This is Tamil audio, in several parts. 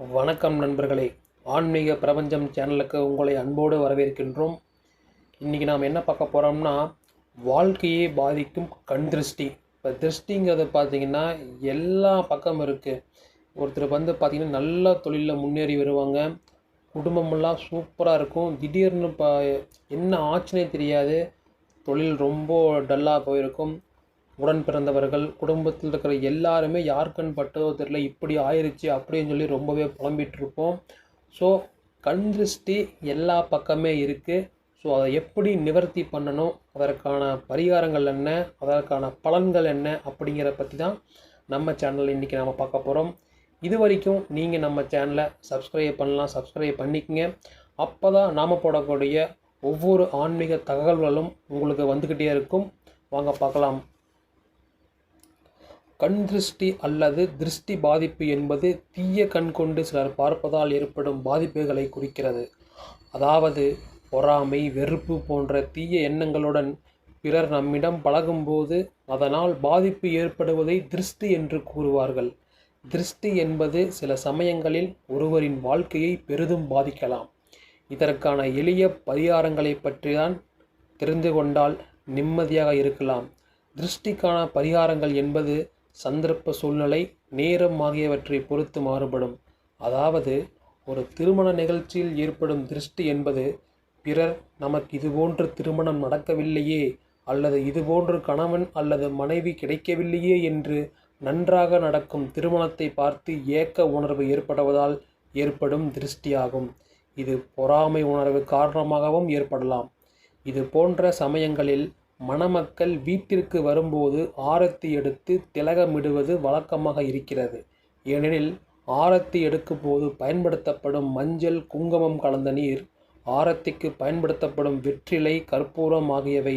வணக்கம் நண்பர்களே. ஆன்மீக பிரபஞ்சம் சேனலுக்கு உங்களை அன்போடு வரவேற்கின்றோம். இன்றைக்கி நாம் என்ன பார்க்க போகிறோம்னா வாழ்க்கையை பாதிக்கும் கண் திருஷ்டி. இப்போ திருஷ்டிங்கிறது பார்த்திங்கன்னா எல்லா பக்கம் இருக்குது ஒருத்தர் வந்து பார்த்திங்கன்னா நல்ல தொழிலில் முன்னேறி வருவாங்க. குடும்பமெல்லாம் சூப்பராக இருக்கும். திடீர்னு இப்போ என்ன ஆச்சுனே தெரியாது. தொழில் ரொம்ப டல்லாக போயிருக்கும். உடன் பிறந்தவர்கள் குடும்பத்தில் இருக்கிற எல்லாருமே யாருக்கண் பட்டதோ தெரியல இப்படி ஆயிடுச்சு அப்படின்னு சொல்லி ரொம்பவே புலம்பிட்டு இருப்போம் ஸோ கண் திருஷ்டி எல்லா பக்கமே இருக்குது ஸோ அதை எப்படி நிவர்த்தி பண்ணணும்? அதற்கான பரிகாரங்கள் என்ன? அதற்கான பலன்கள் என்ன? அப்படிங்கிற பற்றி தான் நம்ம சேனலில் இன்றைக்கி நாம் பார்க்க போகிறோம் இது வரைக்கும் நீங்கள் நம்ம சேனலை சப்ஸ்கிரைப் பண்ணலாம் சப்ஸ்கிரைப் பண்ணிக்கங்க. அப்போ தான் நாம் போடக்கூடிய ஒவ்வொரு ஆன்மீக தகவல்களும் உங்களுக்கு வந்துக்கிட்டே இருக்கும். வாங்க பார்க்கலாம். கண் திருஷ்டி அல்லது திருஷ்டி பாதிப்பு என்பது தீய கண் கொண்டு சிலர் பார்ப்பதால் ஏற்படும் பாதிப்புகளை குறிக்கிறது. அதாவது பொறாமை வெறுப்பு போன்ற தீய எண்ணங்களுடன் பிறர் நம்மிடம் பழகும்போது அதனால் பாதிப்பு ஏற்படுவதை திருஷ்டி என்று கூறுவார்கள். திருஷ்டி என்பது சில சமயங்களில் ஒருவரின் வாழ்க்கையை பெரிதும் பாதிக்கலாம். இதற்கான எளிய பரிகாரங்களை பற்றிதான் தெரிந்து கொண்டால் நிம்மதியாக இருக்கலாம். திருஷ்டிக்கான பரிகாரங்கள் என்பது சந்தர்ப்ப சூழ்நிலை நேரம் ஆகியவற்றை பொறுத்து மாறுபடும். அதாவது ஒரு திருமண நிகழ்ச்சியில் ஏற்படும் திருஷ்டி என்பது பிறர் நமக்கு இதுபோன்று திருமணம் நடக்கவில்லையே அல்லது இதுபோன்று கணவன் அல்லது மனைவி கிடைக்கவில்லையே என்று நன்றாக நடக்கும் திருமணத்தை பார்த்து ஏக்க உணர்வு ஏற்படுவதால் ஏற்படும் திருஷ்டியாகும். இது பொறாமை உணர்வு காரணமாகவும் ஏற்படலாம். இது போன்ற சமயங்களில் மணமக்கள் வீட்டிற்கு வரும்போது ஆரத்தி எடுத்து திலகமிடுவது வழக்கமாக இருக்கிறது. ஏனெனில் ஆரத்தி எடுக்கும் போது பயன்படுத்தப்படும் மஞ்சள் குங்குமம் கலந்த நீர் ஆரத்திக்கு பயன்படுத்தப்படும் வெற்றிலை கற்பூரம் ஆகியவை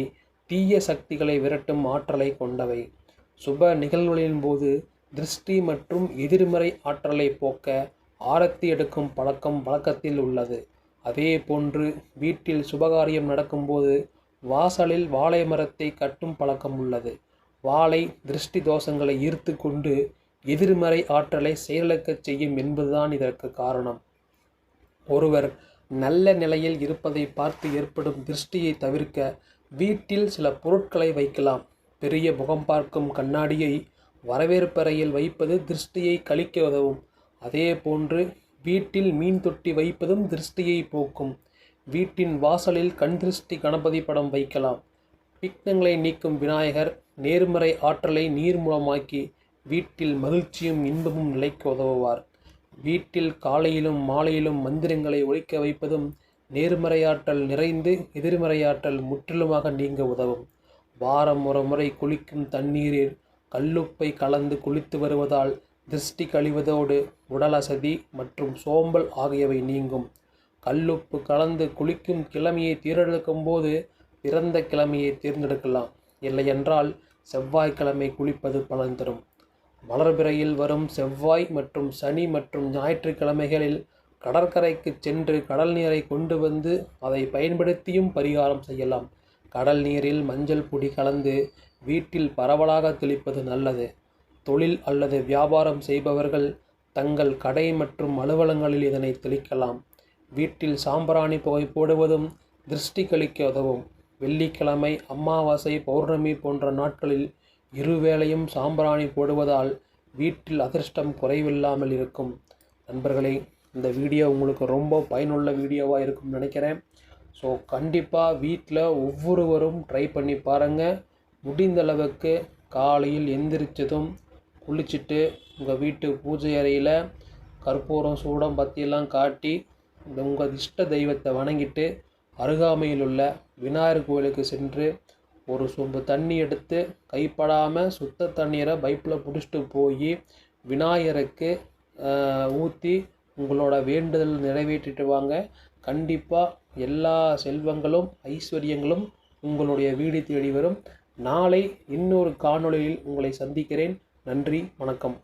தீய சக்திகளை விரட்டும் ஆற்றலை கொண்டவை. சுப நிகழ்வுகளின் போது திருஷ்டி மற்றும் எதிர்மறை ஆற்றலை போக்க ஆரத்தி எடுக்கும் பழக்கம் வழக்கத்தில் உள்ளது. அதே போன்று வீட்டில் சுபகாரியம் நடக்கும்போது வாசலில் வாழை மரத்தை கட்டும் பழக்கம் உள்ளது. வாழை திருஷ்டி தோஷங்களை ஈர்த்து கொண்டு எதிர்மறை ஆற்றலை செயலிழக்கச் செய்யும் என்பதுதான் இதற்கு காரணம். ஒருவர் நல்ல நிலையில் இருப்பதை பார்த்து ஏற்படும் திருஷ்டியை தவிர்க்க வீட்டில் சில பொருட்களை வைக்கலாம். பெரிய முகம் பார்க்கும் கண்ணாடியை வரவேற்பறையில் வைப்பது திருஷ்டியை கழிக்க உதவும். அதே போன்று வீட்டில் மீன் தொட்டி வைப்பதும் திருஷ்டியை போக்கும். வீட்டின் வாசலில் கண்திருஷ்டி கணபதி படம் வைக்கலாம். பிக்னங்களை நீக்கும் விநாயகர் நேர்மறை ஆற்றலை நீர் மூலமாக்கி வீட்டில் மகிழ்ச்சியும் இன்பமும் நிலைக்க உதவுவார். வீட்டில் காலையிலும் மாலையிலும் மந்திரங்களை ஒழிக்க வைப்பதும் நேர்மறையாற்றல் நிறைந்து எதிர்மறையாற்றல் முற்றிலுமாக நீங்க உதவும். வாரம் ஒரு முறை குளிக்கும் தண்ணீரில் கல்லுப்பை கலந்து குளித்து வருவதால் திருஷ்டி கழிவதோடு உடல் அசதி மற்றும் சோம்பல் ஆகியவை நீங்கும். கல்லுப்பு கலந்து குளிக்கும் கிழமையை தேர்ந்தெடுக்கும் போது பிறந்த கிழமையை தேர்ந்தெடுக்கலாம். இல்லையென்றால் செவ்வாய்க்கிழமை குளிப்பது பலன் தரும். வளர்பிறையில் வரும் செவ்வாய் மற்றும் சனி மற்றும் ஞாயிற்றுக்கிழமைகளில் கடற்கரைக்கு சென்று கடல் நீரை கொண்டு வந்து அதை பயன்படுத்தியும் பரிகாரம் செய்யலாம். கடல் நீரில் மஞ்சள் பொடி கலந்து வீட்டில் பரவலாக தெளிப்பது நல்லது. தொழில் அல்லது வியாபாரம் செய்பவர்கள் தங்கள் கடை மற்றும் அலுவலங்களில் இதனை தெளிக்கலாம். வீட்டில் சாம்பிராணி புகை போடுவதும் திருஷ்டி கழிக்க உதவும் வெள்ளிக்கிழமை அமாவாசை பௌர்ணமி போன்ற நாட்களில் இருவேளையும் சாம்பிராணி போடுவதால் வீட்டில் அதிர்ஷ்டம் குறைவில்லாமல் இருக்கும். நண்பர்களே இந்த வீடியோ உங்களுக்கு ரொம்ப பயனுள்ள வீடியோவாக இருக்கும்னு நினைக்கிறேன். ஸோ கண்டிப்பாக வீட்டில் ஒவ்வொருவரும் ட்ரை பண்ணி பாருங்கள் முடிந்த அளவுக்கு காலையில் எந்திரிச்சதும் குளிச்சுட்டு உங்கள் வீட்டு பூஜை அறையில் கற்பூரம் சூடம் பற்றியெல்லாம் காட்டி உங்கள் இஷ்ட தெய்வத்தை வணங்கிட்டு அருகாமையில் உள்ள விநாயகர் கோயிலுக்கு சென்று ஒரு சொம்பு தண்ணி எடுத்து கைப்படாமல் சுத்த தண்ணீரை பைப்பில் பிடிச்சிட்டு போய் விநாயகருக்கு ஊற்றி உங்களோட வேண்டுதல் நிறைவேற்றிட்டு வாங்க. கண்டிப்பாக எல்லா செல்வங்களும் ஐஸ்வர்யங்களும் உங்களுடைய வீடு தேடி வரும். நாளை இன்னொரு காணொளியில் உங்களை சந்திக்கிறேன். நன்றி வணக்கம்.